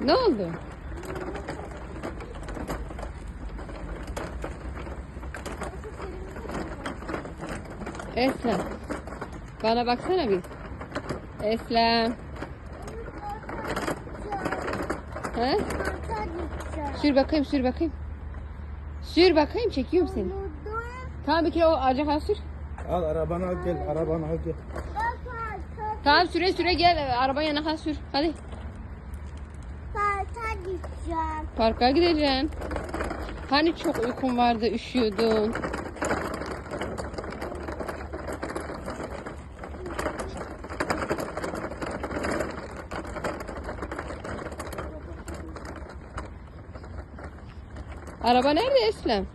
Ne oldu? Eslem. Bana baksana bir. Eslem. He? Sür bakayım sür bakayım. Sür bakayım çekiyorum seni. Tamam bir kere o acaba sür. Al arabanı al gel. Arabanı al gel. Tamam süre süre gel araba yana sür. Hadi gideceğim. parka gideceksin. Hani çok uykun vardı üşüyordun. Araba nerede Eslem?